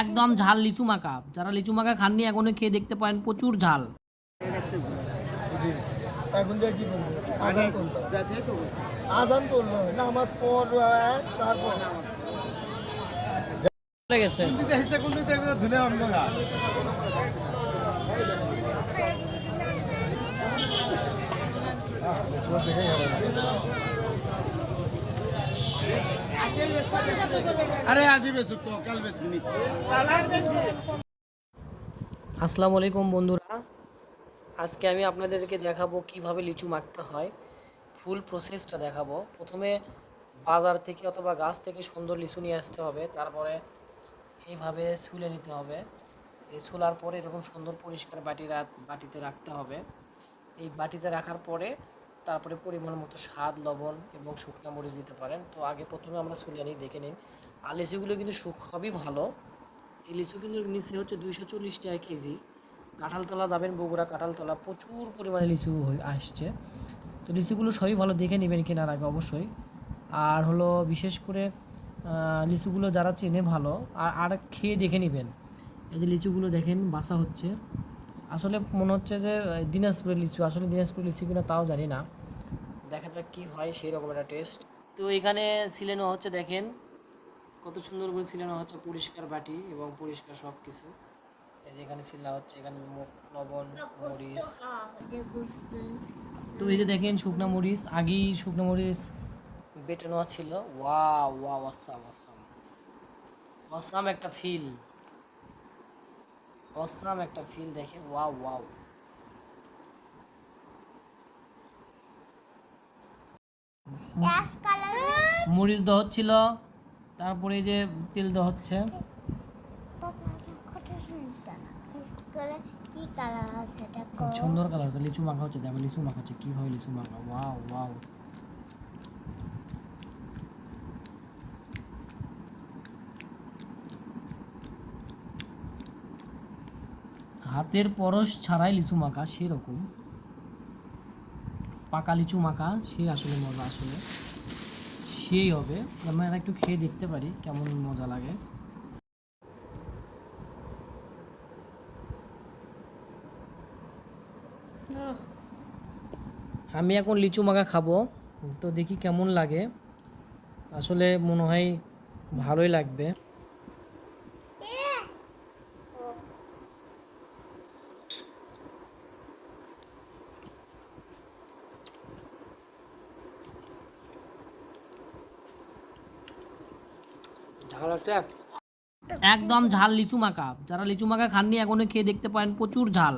একদম ঝাল লিচু মাখা। যারা লিচু মাখা খাননি এখনও খেয়ে দেখতে পারেন প্রচুর ঝাল। এখন যে কি করব? আজান করল আজান করল নামাজ পড় তারপর চলে গেছে। আসসালামু আলাইকুম বন্ধুরা। আজকে আমি আপনাদেরকে দেখাবো কীভাবে লিচু মাখতে হয়। ফুল প্রসেসটা দেখাবো। প্রথমে বাজার থেকে অথবা গাছ থেকে সুন্দর লিচু নিয়ে আসতে হবে। তারপরে এইভাবে ছুলে নিতে হবে। এই ছুলার পরে এরকম সুন্দর পরিষ্কার বাটি বাটিতে রাখতে হবে। এই বাটিতে রাখার পরে তারপরে পরিমাণ মতো স্বাদ, লবণ এবং শুকনো মরিচ দিতে পারেন। তো আগে প্রথমে আমরা নিই দেখে নিন আর লিচুগুলো কিন্তু সুখ খুবই ভালো। এই লিচু কিন্তু নিচে হচ্ছে দুইশো চল্লিশ টাকা কেজি। কাঁঠালতলা যাবেন, বগুড়া কাঁঠালতলা, প্রচুর পরিমাণে লিচু আসছে। তো লিচুগুলো সবই ভালো দেখে নেবেন কেনার আগে অবশ্যই। আর হলো বিশেষ করে লিচুগুলো যারা চেনে ভালো, আর আর খেয়ে দেখে নেবেন। এই যে লিচুগুলো দেখেন, বাসা হচ্ছে। আসলে মনে হচ্ছে যে দিনাজপুরের লিচু। আসলে দিনাজপুরের লিচু কিনা তাও জানি না। দেখা যাক কী হয়, সেই রকম একটা টেস্ট তো এখানে সিলেনো হচ্ছে, দেখেন কত সুন্দর করে সিলানো হচ্ছে, পরিষ্কার বাটি এবং পরিষ্কার সব কিছু এখানে সিলা হচ্ছে, এখানে লবণ, মরিচ। তো এই যে দেখেন শুকনো মরিচ, আগেই শুকনো মরিচ বেটে নেওয়া ছিল। Wow wow awesome awesome awesome একটা ফিল অসাম একটা ফিল দেখেন ওয়া ওয়াও। মরিচ দেওয়া হচ্ছিল তারপরে এই যে তেল দেওয়া হচ্ছে। সুন্দর। কালার আছে লিচু মাখা হচ্ছে দেখো লিচু মাখা হচ্ছে কীভাবে লিচু মাখা ওয়াও ওয়াও। হাতের পরশ ছাড়াই লিচু মাখা সেরকম। পাকা লিচু মাখা, সেই আসলে মজা আসলে। সেই হবে। আমরা একটু খেয়ে দেখতে পারি কেমন মজা লাগে। আমি এখন লিচু মাখা খাব, তো দেখি কেমন লাগে। আসলে মনে হয় ভালোই লাগবে। ঝাল আছে? একদম ঝাল লিচু মাখা। যারা লিচু মাখা খাননি এখনও খেয়ে দেখতে পারেন প্রচুর ঝাল।